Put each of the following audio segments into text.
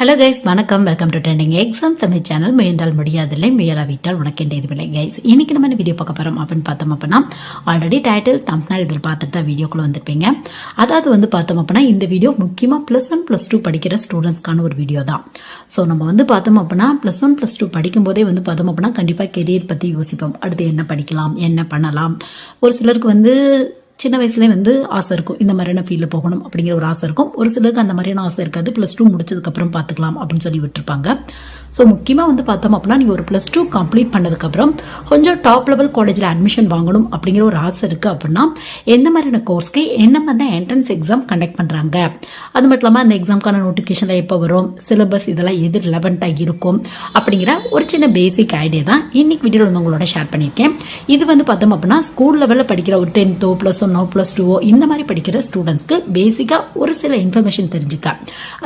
Hello guys வணக்கம். Welcome to trending exam Tamil channel முயன்றால் முடியாதில்லை முயலாவிட்டால் உனக்கு எதுவில்லை கைஸ் இன்னைக்கு நம்ம வீடியோ பார்க்க போகிறோம் அப்படின்னு பார்த்தோம் அப்படின்னா ஆல்ரெடி டைட்டில் தம்ப்னால் இதில் பார்த்துட்டு தான் வீடியோக்குள்ளே வந்திருப்பீங்க. அதாவது வந்து பார்த்தோம் அப்படின்னா இந்த வீடியோ முக்கியமாக ப்ளஸ் ஒன் ப்ளஸ் டூ படிக்கிற ஸ்டூடெண்ட்ஸ்க்கான ஒரு வீடியோ தான். ஸோ நம்ம வந்து பார்த்தோம் அப்படின்னா ப்ளஸ் ஒன் ப்ளஸ் டூ படிக்கும்போதே வந்து பார்த்தோம் அப்படின்னா கண்டிப்பாக கெரியர் பற்றி யோசிப்போம். அடுத்து என்ன படிக்கலாம் என்ன பண்ணலாம்? ஒரு சிலருக்கு வந்து சின்ன வயசுலேயே வந்து ஆசை இருக்கும் இந்த மாதிரியான ஃபீல்டில் போகணும் அப்படிங்கிற ஒரு ஆசை இருக்கும். ஒரு சிலருக்கு அந்த மாதிரியான ஆசை இருக்காது. ப்ளஸ் டூ முடிச்சதுக்கப்புறம் பார்த்துக்கலாம் அப்படின்னு சொல்லி விட்டுருப்பாங்க. ஸோ முக்கியமாக வந்து பார்த்தோம் அப்படின்னா நீங்கள் ஒரு ப்ளஸ் டூ கம்ப்ளீட் பண்ணதுக்கப்புறம் கொஞ்சம் டாப் லெவல் காலேஜில் அட்மிஷன் வாங்கணும் அப்படிங்கிற ஒரு ஆசை இருக்குது அப்படின்னா எந்த மாதிரியான கோர்ஸ்க்கு என்ன மாதிரியான என்ட்ரன்ஸ் எக்ஸாம் கண்டக்ட் பண்ணுறாங்க அது மட்டும் இல்லாமல் அந்த எக்ஸாம்க்கான நோட்டிஃபிகேஷனில் எப்போ வரும்? சிலபஸ் இதெல்லாம் எது ரிலவெண்ட்டாக இருக்கும்? அப்படிங்கிற ஒரு சின்ன பேசிக் ஐடியா தான் இன்னைக்கு வீடியோவில் வந்து உங்களோட ஷேர் பண்ணியிருக்கேன். இது வந்து பார்த்தோம் அப்படின்னா ஸ்கூல் லெவலில் படிக்கிற ஒரு டென்த்தோ ப்ளஸ் ஒன்னோ ப்ளஸ் டூவோ இந்த மாதிரி படிக்கிற ஸ்டூடெண்ட்ஸ்க்கு பேசிக்காக ஒரு சில இன்ஃபர்மேஷன் தெரிஞ்சுக்க.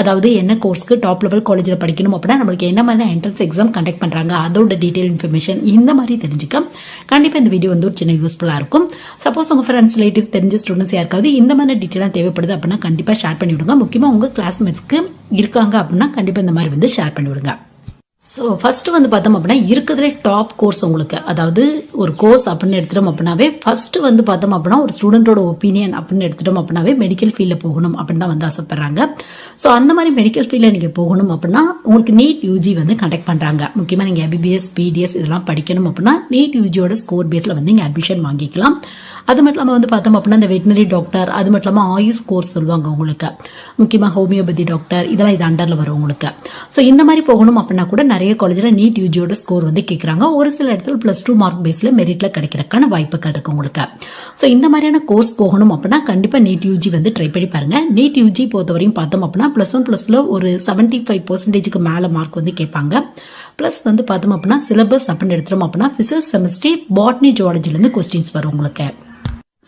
அதாவது என்ன கோர்ஸ்க்கு டாப் லெவல் காலேஜில் படிக்கணும் அப்படின்னா நம்மளுக்கு என்ன மாதிரி என்ட்ரன்ஸ் எக்ஸாம் கண்டக்ட் பண்ணுறாங்க அதோட டீட்டெயில் இன்ஃபர்மேஷன் இந்த மாதிரி தெரிஞ்சுக்க. கண்டிப்பாக இந்த வீடியோ வந்து ஒரு சின்ன யூஸ்ஃபுல்லாக இருக்கும். சப்போஸ் உங்கள் ஃப்ரெண்ட்ஸ் ரிலேட்டிவ் தெரிஞ்ச ஸ்டூடெண்ட்ஸ் யாருக்காவது இந்த மாதிரி டீட்டெயிலாக தேவைப்படுது அப்படின்னா கண்டிப்பாக ஷேர் பண்ணி விடுங்க முக்கியமாக உங்கள் கிளாஸ்மேட்ஸ்க்கு இருக்காங்க அப்படின்னா கண்டிப்பாக இந்த மாதிரி வந்து ஷேர் பண்ணி விடுங்க ஸோ ஃபஸ்ட்டு வந்து பார்த்தோம் அப்படின்னா இருக்கிறதுலே டாப் கோர்ஸ் உங்களுக்கு. அதாவது ஒரு கோர்ஸ் அப்படின்னு எடுத்துட்டோம் அப்படின்னாவே ஃபஸ்ட்டு வந்து பார்த்தோம் அப்படின்னா ஒரு ஸ்டூடெண்ட்டோட ஒப்பீனியன் அப்படின்னு எடுத்துட்டோம் அப்படின்னாவே மெடிக்கல் ஃபீல்டில் போகணும் அப்படின்னு தான் வந்து ஆசைப்பட்றாங்க. ஸோ அந்த மாதிரி மெடிக்கல் ஃபீல்டில் நீங்கள் போகணும் அப்படின்னா உங்களுக்கு நீட் யூஜி வந்து கண்டக்ட் பண்ணுறாங்க முக்கியமாக நீங்கள் எபிபிஎஸ் பிடிஎஸ் இதெல்லாம் படிக்கணும் அப்படின்னா நீட் யூஜியோட ஸ்கோர் பேஸில் வந்து நீங்கள் அட்மிஷன் வாங்கிக்கலாம். அது மட்டும் இல்லாமல் வந்து பார்த்தோம் அப்படின்னா இந்த வெட்டினரி டாக்டர் அது மட்டும் இல்லாமல் ஆயுஷ் கோர்ஸ் சொல்லுவாங்க உங்களுக்கு. முக்கியமாக ஹோமியோபதி டாக்டர் இதெல்லாம் இது அண்டரில் வரும் உங்களுக்கு. ஸோ இந்த மாதிரி போகணும் அப்படின்னா கூட நிறைய காலேஜில் நீட் யூஜியோட ஸ்கோர் வந்து கேட்குறாங்க ஒரு சில இடத்துல ப்ளஸ் டூ மார்க் பேஸில் மெரிட்டில் கிடைக்கிறதுக்கான வாய்ப்புகள் இருக்கு உங்களுக்கு. ஸோ இந்த மாதிரியான கோர்ஸ் போகணும் அப்படின்னா கண்டிப்பாக நீட் யூஜி வந்து ட்ரை பண்ணி பாருங்க. நீட் யூஜி பொறுத்தவரையும் பார்த்தோம் அப்படின்னா ப்ளஸ் ஒன் ப்ளஸ்ல ஒரு செவன்ட்டி ஃபைவ் பர்சன்டேஜுக்கு மேலே மார்க் வந்து கேட்பாங்க. ப்ளஸ் வந்து பார்த்தோம் அப்படின்னா சிலபஸ் அப்படின்னு எடுத்துட்டோம் அப்படின்னா ஃபிசிக்ஸ் செமிஸ்ட்ரி பாட்னி ஜுவாலஜிலேருந்து கொஸ்டின்ஸ் வரும் உங்களுக்கு.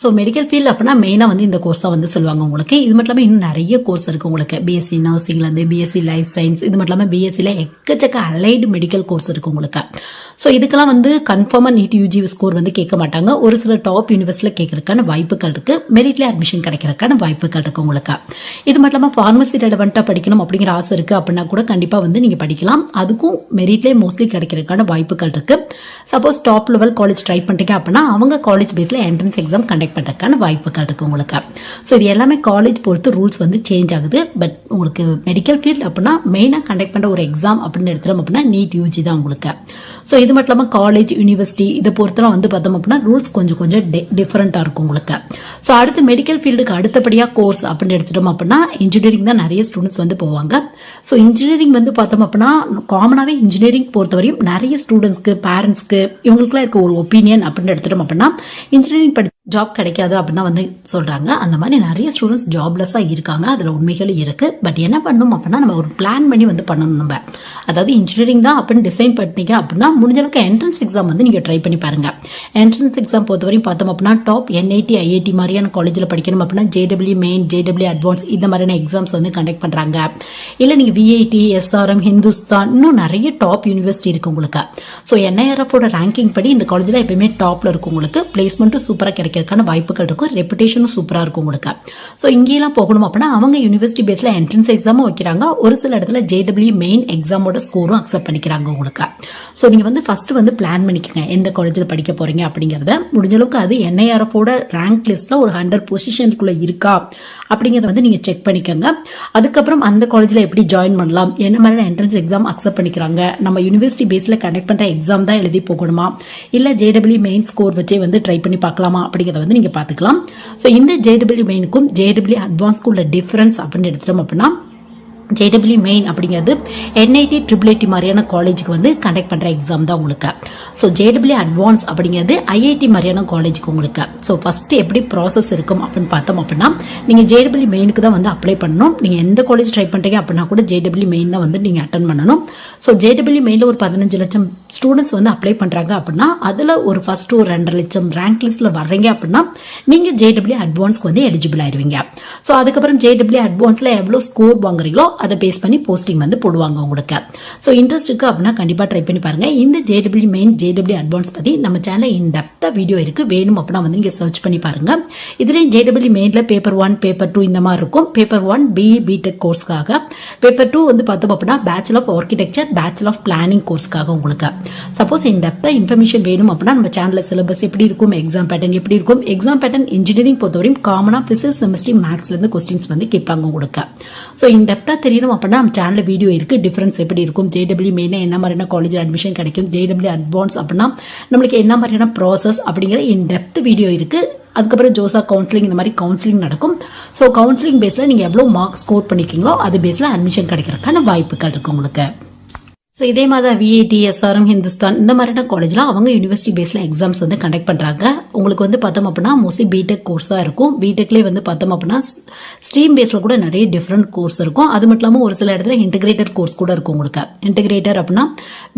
ஸோ மெடிக்கல் ஃபீல்டு அப்படின்னா மெயினாக வந்து இந்த கோர்ஸ் தான் வந்து சொல்லுவாங்க உங்களுக்கு. இது மட்டும் இல்லாமல் இன்னும் நிறைய கோர்ஸ் இருக்குது உங்களுக்கு. பிஎஸ்சி நர்சிங்லேருந்து பிஎஸ்சி லைஃப் சயின்ஸ் இது மட்டும் இல்லாமல் பிஎஸ்சியில் எக்கச்சக்க அலைடு மெடிக்கல் கோர்ஸ் இருக்குது உங்களுக்கு. ஸோ இதுக்கெல்லாம் வந்து கன்ஃபார்மாக நீட் யூஜி ஸ்கோர் வந்து கேட்க மாட்டாங்க. ஒரு சில டாப் யூனிவர்சிட்டியில் கேட்கறதுக்கான வாய்ப்புகள் இருக்குது மெரிட்ல அட்மிஷன் கிடைக்கிறதுக்கான வாய்ப்புகள் இருக்குது உங்களுக்கு. இது மட்டும் இல்லாமல் ஃபார்மசி ரெலவெண்ட்டாக படிக்கணும் அப்படிங்கிற ஆசை இருக்குது அப்படின்னா கூட கண்டிப்பாக வந்து நீங்கள் படிக்கலாம். அதுக்கும் மெரிட்லேயே மோஸ்ட்லி கிடைக்கிறதுக்கான வாய்ப்புகள் இருக்குது suppose top level college try பண்ணிட்டீங்க அப்படின்னா அவங்க காலேஜ் பேஸில் என்ட்ரன்ஸ் எக்ஸாம் கண்டக்ட் பண்ணுறதுக்கான வாய்ப்புகள் இருக்குது உங்களுக்கு. ஸோ இது எல்லாமே காலேஜ் பொறுத்து ரூல்ஸ் வந்து சேஞ்ச் ஆகுது. பட் உங்களுக்கு மெடிக்கல் ஃபீல்ட் அப்படின்னா மெயினாக கண்டக்ட் பண்ணுற ஒரு எக்ஸாம் அப்படின்னு எடுத்துட்டோம் அப்படின்னா நீட் யூஜி தான் உங்களுக்கு. ஸோ இது மட்டும் இல்லாமல் காலேஜ் யூனிவர்சிட்டி இதை பொறுத்தலாம் வந்து பார்த்தோம் அப்படின்னா ரூல்ஸ் கொஞ்சம் கொஞ்சம் டிஃப்ரெண்ட்டாக இருக்கும் உங்களுக்கு. ஸோ அடுத்து மெடிக்கல் ஃபீல்டுக்கு அடுத்தபடியாக கோர்ஸ் அப்படின்னு எடுத்துட்டோம் அப்படின்னா இன்ஜினியரிங் தான் நிறைய ஸ்டூடெண்ட்ஸ் வந்து போவாங்க. ஸோ இன்ஜினியரிங் வந்து பார்த்தோம் அப்படின்னா காமனாகவே இன்ஜினியரிங் பொறுத்தவரையும் நிறைய ஸ்டூடெண்ட்ஸ்க்கு பேரண்ட்ஸ்க்கு இவங்களுக்குலாம் இருக்க ஒரு ஒப்பீனியன் அப்படின்னு எடுத்துட்டோம் அப்படின்னா இன்ஜினியரிங் படி ஜாப் கிடைக்காது அப்படின்னு தான் வந்து சொல்கிறாங்க அந்த மாதிரி நிறைய ஸ்டூடெண்ட்ஸ் ஜாப்லெஸ்ஸாக இருக்காங்க. அதில் உண்மைகள் இருக்குது பட் என்ன பண்ணணும் அப்படின்னா நம்ம ஒரு பிளான் பண்ணி வந்து பண்ணணும் நம்ம. அதாவது இன்ஜினியரிங் தான் அப்படின்னு டிசைன் பண்ணிட்டீங்க அப்படின்னா முடிஞ்சளவுக்கு என்ட்ரன்ஸ் எக்ஸாம் வந்து நீங்கள் ட்ரை பண்ணி பாருங்கள் என்ட்ரன்ஸ் எக்ஸாம் பொறுத்தவரையும் பார்த்தோம் அப்படின்னா டாப் என்ஐடி ஐஐடி மாதிரியான காலேஜில் படிக்கணும் அப்படின்னா ஜேடபிள்யூ மெயின் ஜேடபிள்யூ அட்வான்ஸ் இந்த மாதிரியான எக்ஸாம்ஸ் வந்து கண்டக்ட் பண்ணுறாங்க இல்லை நீங்கள் விஐடி எஸ்ஆர்எம் ஹிந்துஸ்தான் இன்னும் நிறைய டாப் யூனிவர்சிட்டி இருக்குது உங்களுக்கு. ஸோ என்ஐஆர்எஃபோட ரேங்கிங் படி இந்த காலேஜில் எப்பயுமே டாப்பில் இருக்கும் உங்களுக்கு. பிளேஸ்மெண்ட்டும் சூப்பராக கிடைக்கிறதுக்கான வாய்ப்புகள் இருக்கும். ரெப்புடேஷனும் சூப்பராக இருக்கும் உங்களுக்கு ஸோ இங்கேயெல்லாம் போகணும் அப்படின்னா அவங்க யூனிவர்சிட்டி பேஸில் என்ட்ரன்ஸ் எக்ஸாமும் வைக்கிறாங்க. ஒரு சில இடத்துல ஜேடபிள்யூ மெயின் எக்ஸாமோட ஸ்கோரும் அக்செப்ட் பண்ணிக்கிறாங்க உங்களுக்கு. ஸோ நீங்கள் வந்து ஃபஸ்ட்டு வந்து பிளான் பண்ணிக்கோங்க. எந்த காலேஜில் படிக்க போகிறீங்க அப்படிங்கிறத. முடிஞ்சளவுக்கு அது என்ஐஆர்எஃபோட ரேங்க் லிஸ்ட்டில் ஒரு ஹண்ட்ரட் பொசிஷனுக்குள்ளே இருக்கா அப்படிங்கிறத வந்து நீங்கள் செக் பண்ணிக்கோங்க. அதுக்கப்புறம் அந்த காலேஜில் எப்படி ஜாயின் பண்ணலாம்? என்ன மாதிரியான என்ட்ரன்ஸ் எக்ஸாம் அக்செப்ட் பண்ணிக்கிறாங்க? நம்ம யூனிவர்சிட்டி பேஸில் கனெக்ட் பண்ணுற எக்ஸாம் தான் எழுதி போகணுமா? இல்லை ஜேடபிள்யூ மெயின் ஸ்கோர் வச்சே வந்து ட்ரை பண்ணி பார்க்கலாமா? அப்படிங்கிறத வந்து நீங்கள் பார்த்துக்கலாம். ஸோ இந்த ஜேடபிள்யூ மெயினுக்கும் ஜேடபிள்யூ அட்வான்ஸ்க்கு உள்ள டிஃப்ரென்ஸ் அப்படின்னு எடுத்துட்டோம் அப்படின்னா ஜேடபிள்யூ மெயின் அப்படிங்கிறது என்ஐடி ட்ரிபிள் ஐடி மாதிரியான காலேஜுக்கு வந்து கண்டக்ட் பண்ணுற எக்ஸாம் தான் உங்களுக்கு. ஸோ ஜேடபிள்யூ அட்வான்ஸ் அப்படிங்கிறது ஐஐடி மாதிரியான காலேஜுக்கு உங்களுக்கு. ஸோ ஃபஸ்ட்டு எப்படி ப்ராசஸ் இருக்கும் அப்படின்னு பார்த்தோம் அப்படின்னா நீங்கள் ஜேடபிள்யூ மெயினுக்கு தான் வந்து அப்ளை பண்ணணும். நீங்கள் எந்த காலேஜ் ட்ரை பண்ணுறீங்க அப்படின்னா கூட ஜேடபிள்யூ மெயின் தான் வந்து நீங்கள் அட்டன் பண்ணணும். ஸோ ஜேடபிள்யூ மெயினில் ஒரு பதினஞ்சு லட்சம் ஸ்டூடெண்ட்ஸ் வந்து அப்ளை பண்ணுறாங்க அப்படின்னா அதில் ஒரு ஃபர்ஸ்ட் ஒரு ரெண்டரை லட்சம் ரேங்க் லிஸ்ட்டில் வர்றீங்க அப்படின்னா நீங்கள் ஜேடபிள்யூ அட்வான்ஸ்க்கு வந்து எலிஜிபிள் ஆயிருவீங்க. ஸோ அதுக்கப்புறம் ஜேடபிள்யூ அட்வான்ஸில் எவ்வளோ ஸ்கோர் வாங்குறீங்களோ அதை பேஸ் பண்ணி போஸ்டிங் வந்து போடுவாங்க உங்களுக்கு. ஸோ இன்ட்ரெஸ்ட் இருக்கு அப்படின்னா கண்டிப்பாக ட்ரை பண்ணி பாருங்க. இந்த ஜேடபிள்யூ மெயின் ஜேடபிள்யூ அட்வான்ஸ் பற்றி நம்ம சேனலில் இன் வீடியோ இருக்கு. வேணும் அப்படின்னா வந்து நீங்கள் சர்ச் பண்ணி பாருங்க. இதுலேயும் ஜேடபிள்யூ மெயினில் பேப்பர் ஒன் பேப்பர் டூ இந்த மாதிரி இருக்கும். பேப்பர் ஒன் பிஇ பிடெக் கோர்ஸ்க்காக பேப்பர் டூ வந்து பார்த்தோம் அப்படின்னா bachelor of architecture bachelor of planning கோர்ஸ்க்காக உங்களுக்கு. சப்போஸ் இன் இன்ஃபர்மேஷன் வேணும் அப்படின்னா நம்ம சேனலில் சிலபஸ் எப்படி இருக்கும் எக்ஸாம் பேட்டர்ன் எப்படி இருக்கும். எக்ஸாம் பேட்டர்ன் இன்ஜினியரிங் பொறுத்தவரையும் காமனாக பிசிக்ஸ் செமஸ்ட்ரி மேக்ஸ்லேருந்து கொஸ்டின்ஸ் வந்து கேட்பாங்க உங்களுக்கு. ஸோ இன் தெரியணும் அப்படின்னா நம்ம சேனலில் வீடியோ இருக்குது டிஃப்ரென்ஸ் எப்படி இருக்கும்? ஜேடபிள்யூ மெயினாக என்ன மாதிரியான காலேஜில் அட்மிஷன் கிடைக்கும்? ஜேடபிள்யூ அட்வான்ஸ் அப்படின்னா நம்மளுக்கு என்ன மாதிரியான ப்ராசஸ் அப்படிங்கிற இன் டெப்த் வீடியோ இருக்குது அதுக்கப்புறம் ஜோசா கவுன்சிலிங் இந்த மாதிரி கவுன்சிலிங் நடக்கும். ஸோ கவுன்சிலிங் பேஸில் நீங்கள் எவ்வளோ மார்க் ஸ்கோர் பண்ணிருக்கீங்களோ அது பேஸில் அட்மிஷன் கிடைக்கிறதுக்கான வாய்ப்புகள் இருக்குது உங்களுக்கு. ஸோ இதே மாதிரி விஐடி எஸ்ஆர்எம் ஹிந்துஸ்தான் இந்த மாதிரியான காலேஜ்லாம் அவங்க யூனிவர்சிட்டி பேஸில் எக்ஸாம்ஸ் வந்து கண்டக்ட் பண்ணுறாங்க உங்களுக்கு வந்து பார்த்தோம் அப்படின்னா மோஸ்ட்லி பிடெக் கோர்ஸாக இருக்கும். பிடெக்லேயே வந்து பார்த்தோம் அப்படின்னா ஸ்ட்ரீம் பேஸில் கூட நிறைய டிஃப்ரெண்ட் கோர்ஸ் இருக்கும். அது மட்டும் இல்லாமல் ஒரு சில இடத்துல இன்டிகிரேட்டட் கோர்ஸ் கூட இருக்கும் உங்களுக்கு. இன்டிகிரேட்டர் அப்படின்னா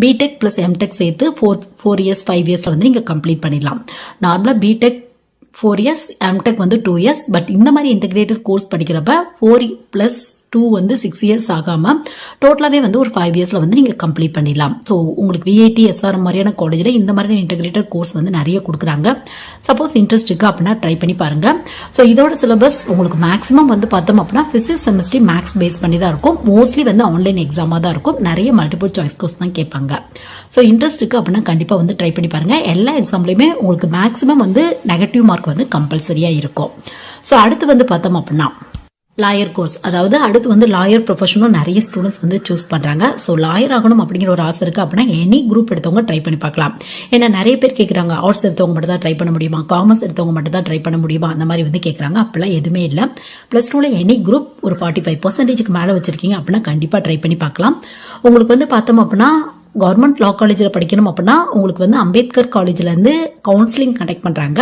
பிடெக் ப்ளஸ் எம்டெக் சேர்த்து ஃபோர் ஃபோர் இயர்ஸ் ஃபைவ் இயர்ஸில் வந்து நீங்கள் கம்ப்ளீட் பண்ணிடலாம். நார்மலாக பிடெக் ஃபோர் இயர்ஸ் எம்டெக் வந்து டூ இயர்ஸ் பட் இந்த மாதிரி இன்டிகிரேட்டட் கோர்ஸ் படிக்கிறப்ப ஃபோர் ப்ளஸ் டூ வந்து சிக்ஸ் இயர்ஸ் ஆகாமல் டோட்டலாகவே வந்து ஒரு ஃபைவ் இயர்ஸில் வந்து நீங்கள் கம்ப்ளீட் பண்ணிடலாம். ஸோ உங்களுக்கு விஐடி எஸ்ஆர் மாதிரியான காலேஜில் இந்த மாதிரியான இன்டகிரேட்டட் கோர்ஸ் வந்து நிறைய கொடுக்குறாங்க. சப்போஸ் இன்ட்ரெஸ்ட் இருக்குது அப்படின்னா ட்ரை பண்ணி பாருங்கள் ஸோ இதோட சிலபஸ் உங்களுக்கு மேக்ஸிமம் வந்து பார்த்தோம் அப்படின்னா ஃபிசிக்ஸ் செமஸ்ட்ரி மேக்ஸ் பேஸ் பண்ணி தான் இருக்கும். மோஸ்ட்லி வந்து ஆன்லைன் எக்ஸாமாக தான் இருக்கும். நிறைய மல்டிபிள் சாய்ஸ் கோர்ஸ் தான் கேட்பாங்க. ஸோ இன்ட்ரெஸ்ட் இருக்குது அப்படின்னா கண்டிப்பாக வந்து ட்ரை பண்ணி பாருங்கள் எல்லா எக்ஸாம்லையுமே உங்களுக்கு மேக்ஸிமம் வந்து நெகட்டிவ் மார்க் வந்து கம்பல்சரியாக இருக்கும். ஸோ அடுத்து வந்து பார்த்தோம் அப்படின்னா லாயர் கோர்ஸ் அதாவது அடுத்து வந்து லாயர் ப்ரொஃபஷனும் நிறைய ஸ்டூடெண்ட்ஸ் வந்து சூஸ் பண்ணுறாங்க ஸோ லாயர் ஆகணும் அப்படிங்கிற ஒரு ஆசை இருக்குது அப்படின்னா எனி குரூப் எடுத்தவங்க ட்ரை பண்ணி பார்க்கலாம். ஏன்னா நிறைய பேர் கேட்குறாங்க ஆர்ட்ஸ் எடுத்தவங்க மட்டும் தான் ட்ரை பண்ண முடியுமா? காமர்ஸ் எடுத்தவங்க மட்டும் தான் ட்ரை பண்ண முடியுமா? அந்த மாதிரி வந்து கேட்குறாங்க அப்படிலாம் எதுவுமே இல்லை. ப்ளஸ் டூவில் எனி குரூப் ஒரு ஃபார்ட்டி ஃபைவ் பர்சன்டேஜ்க்கு மேலே வச்சுருக்கீங்க அப்படின்னா கண்டிப்பாக ட்ரை பண்ணி பார்க்கலாம். உங்களுக்கு வந்து பார்த்தோம் அப்படின்னா கவர்மெண்ட் லா காலேஜில் படிக்கணும் அப்படின்னா உங்களுக்கு வந்து அம்பேத்கர் காலேஜ்லேருந்து கவுன்சிலிங் கண்டக்ட் பண்ணுறாங்க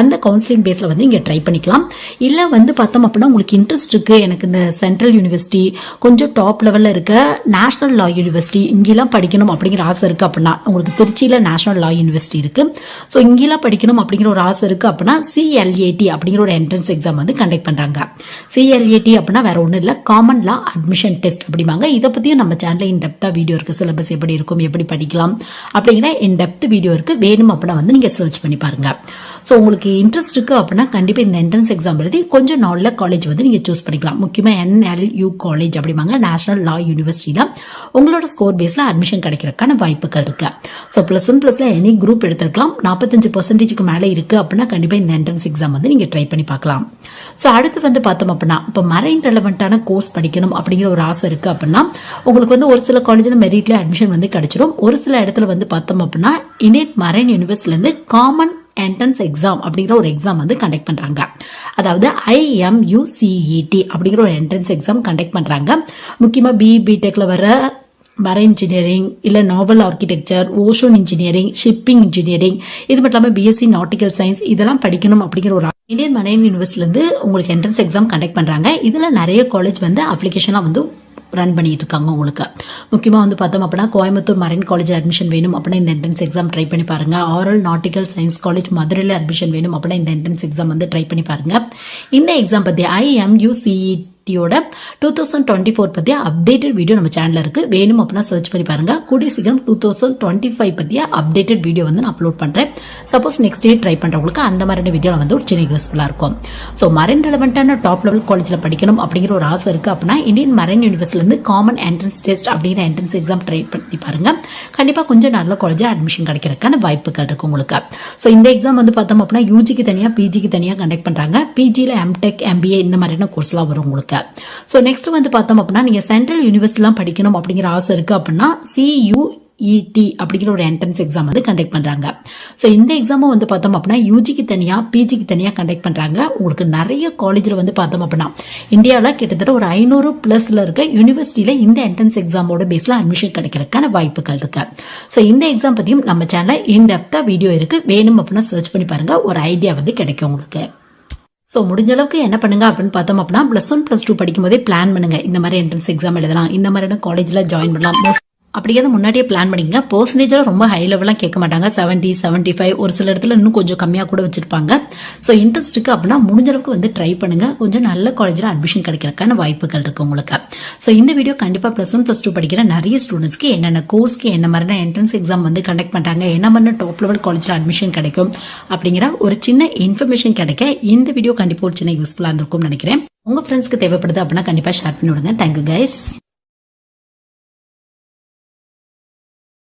அந்த கவுன்சிலிங் பேஸில் வந்து இங்கே ட்ரை பண்ணிக்கலாம். இல்லை வந்து பார்த்தோம் அப்படின்னா உங்களுக்கு இன்ட்ரெஸ்ட் இருக்குது எனக்கு இந்த சென்ட்ரல் யூனிவர்சிட்டி கொஞ்சம் டாப் லெவலில் இருக்க நேஷனல் லா யூனிவர்சிட்டி இங்கெல்லாம் படிக்கணும் அப்படிங்கிற ஆசை இருக்குது அப்படின்னா உங்களுக்கு திருச்சியில் நேஷனல் லா யூனிவர்சிட்டி இருக்குது ஸோ இங்கெல்லாம் படிக்கணும் அப்படிங்கிற ஒரு ஆசை இருக்குது அப்படின்னா சிஎல்ஏடி அப்படிங்கிற ஒரு என்ட்ரன்ஸ் எக்ஸாம் வந்து கண்டக்ட் பண்ணுறாங்க சிஎல்ஏடி அப்படின்னா வேற ஒன்றும் இல்லை காமன் லா அட்மிஷன் டெஸ்ட் அப்படிம்பாங்க. இதை பற்றியும் நம்ம சேனலில் இன் டெப்த்தாக வீடியோ இருக்குது சிலபஸ் எப்படி இருக்கும். எப்படி படிக்கலாம் அப்படிங்கிற என் டெப்த் வீடியோ இருக்கு. வேணும் அப்படின்னா வந்து நீங்க சர்ச் பண்ணி பாருங்க. ஸோ உங்களுக்கு இன்ட்ரெஸ்ட் இருக்கு அப்படின்னா கண்டிப்பா இந்த என்ட்ரன்ஸ் எக்ஸாம் எழுதி கொஞ்சம் நாளில் காலேஜ் வந்து நீங்க சூஸ் பண்ணிக்கலாம். முக்கியமா என்எல்யூ காலேஜ் அப்படிம்பாங்க. நேஷனல் லா யூனிவர்சிட்டியில உங்களோட ஸ்கோர் பேஸ்ல அட்மிஷன் கிடைக்கிறதுக்கான வாய்ப்புகள் இருக்கு. ஸோ பிளஸ் ஒன் பிளஸ்ல எனி குரூப் எடுத்திருக்கலாம். நாற்பத்தஞ்சு பர்சன்டேஜ்க்கு மேலே இருக்கு அப்படின்னா கண்டிப்பா இந்த என்ட்ரன்ஸ் எக்ஸாம் வந்து நீங்க ட்ரை பண்ணி பார்க்கலாம் ஸோ அடுத்து வந்து பார்த்தோம் அப்படின்னா இப்போ மரைன் ரெலவெண்ட்டான கோர்ஸ் படிக்கணும் அப்படிங்கிற ஒரு ஆசை இருக்கு அப்படின்னா உங்களுக்கு வந்து ஒரு சில காலேஜில் மெரிட்ல அட்மிஷன் வந்து கிடைச்சிரும். ஒரு சில இடத்துல வந்து பார்த்தோம் அப்படின்னா இனேட் மரைன் யூனிவர்ஸ்லேருந்து இருந்து காமன் என்ட்ரன்ஸ் எக்ஸாம் அப்படிங்கிற ஒரு எக்ஸாம் வந்து கண்டக்ட் பண்றாங்க. அதாவது ஐஎம்யூசிஇடி அப்படிங்கிற ஒரு என்ட்ரன்ஸ் எக்ஸாம் கண்டக்ட் பண்றாங்க. முக்கியமா பி பிடெக்கில் வர மர இன்ஜினியரிங் இல்லை naval architecture ocean engineering shipping engineering இது மட்டும் இல்லாமல் பிஎஸ்சி நாட்டிக்கல் சயின்ஸ் இதெல்லாம் படிக்கணும் அப்படிங்கிற ஒரு இந்தியன் மனைவி யூனிவர்ஸ்லேருந்து உங்களுக்கு என்ட்ரன்ஸ் எக்ஸாம் கண்டக்ட் பண்ணுறாங்க இதில் நிறைய காலேஜ் வந்து அப்ளிகேஷனாக வந்து ரன் பண்ணிட்டு இருக்காங்க உங்களுக்கு. முக்கியமாக வந்து பார்த்தோம் அப்படின்னா கோயம்புத்தூர் மரைன் காலேஜ் அட்மிஷன் வேணும் அப்படின்னா இந்த என்ட்ரன்ஸ் எக்ஸாம் ட்ரை பண்ணி பாருங்க. ஆரல் நாட்டிக்கல் சயின்ஸ் காலேஜ் மதுரையில் அட்மிஷன் வேணும் அப்படின்னா இந்த என்ட்ரன்ஸ் எக்ஸாம் வந்து ட்ரை பண்ணி பாருங்க. இந்த எக்ஸாம் பற்றி ஐஎம்யூசிஇ யூனிவர்சிட்டியோட டூ தௌசண்ட் டுவெண்ட்டி ஃபோர் பற்றிய அப்டேட்டட் வீடியோ நம்ம சேனலில் இருக்குது வேணும் அப்படின்னா சர்ச் பண்ணி பாருங்க. கூடிய சீக்கிரம் டூ தௌசண்ட் டுவெண்ட்டி ஃபைவ் பற்றிய அப்டேட்டட் வீடியோ வந்து நான் அப்லோட் பண்ணுறேன் சப்போஸ் நெக்ஸ்ட் டே ட்ரை பண்ணுறவங்களுக்கு அந்த மாதிரியான வீடியோ வந்து ஒரு சின்ன யூஸ்ஃபுல்லாக இருக்கும். ஸோ மரைன் ரெலவெண்ட்டான டாப் லெவல் காலேஜில் படிக்கணும் அப்படிங்கிற ஒரு ஆசை இருக்குது அப்படின்னா இந்தியன் மரைன் யூனிவர்சிட்டிலேருந்து காமன் என்ட்ரன்ஸ் டெஸ்ட் அப்படிங்கிற என்ட்ரன்ஸ் எக்ஸாம் ட்ரை பண்ணி பாருங்கள் கண்டிப்பாக கொஞ்சம் நல்ல காலேஜில் அட்மிஷன் கிடைக்கிறதுக்கான வாய்ப்புகள் இருக்கும் உங்களுக்கு. ஸோ இந்த எக்ஸாம் வந்து பார்த்தோம் அப்படின்னா யூஜிக்கு தனியாக பிஜிக்கு தனியாக கண்டக்ட் பண்ணுறாங்க பிஜியில் எம்டெக் எம்பிஏ இந்த மாதிரியான கோர்ஸ்லாம் வரும் உங்களுக்கு. ஸோ நெக்ஸ்ட் வந்து பார்த்தோம் அப்படின்னா நீங்கள் சென்ட்ரல் யூனிவர்சிட்டிலாம் படிக்கணும் அப்படிங்கிற ஆசை இருக்குது அப்படின்னா சியூ இடி அப்படிங்கிற ஒரு என்ட்ரன்ஸ் எக்ஸாம் வந்து கண்டக்ட் பண்ணுறாங்க ஸோ இந்த எக்ஸாமும் வந்து பார்த்தோம் அப்படின்னா யூஜிக்கு தனியாக பிஜிக்கு தனியாக கண்டக்ட் பண்ணுறாங்க உங்களுக்கு நிறைய காலேஜில் வந்து பார்த்தோம் அப்படின்னா இந்தியாவில் கிட்டத்தட்ட ஒரு ஐநூறு ப்ளஸில் இருக்க யூனிவர்சிட்டியில் இந்த என்ட்ரன்ஸ் எக்ஸாமோட பேஸில் அட்மிஷன் கிடைக்கிறதுக்கான வாய்ப்புகள் இருக்கு. ஸோ இந்த எக்ஸாம் பற்றியும் நம்ம சேனலில் இன்டெப்த்தாக வீடியோ இருக்குது வேணும் அப்படின்னா சர்ச் பண்ணி பாருங்கள் ஒரு ஐடியா வந்து கிடைக்கும் உங்களுக்கு. ஸோ முடிஞ்ச அளவுக்கு என்ன பண்ணுங்க அப்படின்னு பார்த்தோம் அப்படின்னா ப்ளஸ் ஒன் ப்ளஸ் டூ படிக்கும் போதே பிளான் பண்ணுங்க. இந்த மாதிரி என்ட்ரன்ஸ் எக்ஸாம் எழுதலாம். இந்த மாதிரியான காலேஜில் ஜாயின் பண்ணலாம். அப்படியே முன்னாடியே பிளான் பண்ணிங்க பர்சன்டேஜில் ரொம்ப ஹை லெவலாக கேட்க மாட்டாங்க. செவன்ட்டி செவன்ட்டி ஃபைவ் ஒரு சில இடத்துல இன்னும் கொஞ்சம் கம்மியாக கூட வச்சிருப்பாங்க. ஸோ இன்ட்ரெஸ்ட் இருக்குது அப்படின்னா முடிஞ்ச அளவுக்கு வந்து ட்ரை பண்ணுங்க. கொஞ்சம் நல்ல காலேஜில் அட்மிஷன் கிடைக்கிறதுக்கான வாய்ப்புகள் இருக்குது உங்களுக்கு. ஸோ இந்த வீடியோ கண்டிப்பாக ப்ளஸ் ஒன் ப்ளஸ் டூ படிக்கிற நிறைய ஸ்டூடெண்ட்ஸ்க்கு என்னென்ன கோர்ஸ்க்கு என்ன மாதிரியான என்ட்ரன்ஸ் எக்ஸாம் வந்து கண்டக்ட் பண்ணுறாங்க என்ன மாதிரி டாப் லெவல் காலேஜில் அட்மிஷன் கிடைக்கும் அப்படிங்கிற ஒரு சின்ன இன்ஃபர்மேஷன் கிடைக்க இந்த வீடியோ கண்டிப்பாக ஒரு சின்ன யூஸ்ஃபுல்லாக இருந்திருக்கும்னு நினைக்கிறேன். உங்கள் ஃப்ரெண்ட்ஸ்க்கு தேவைப்படுது அப்படின்னா கண்டிப்பாக ஷேர் பண்ணி விடுங்க. Thank you guys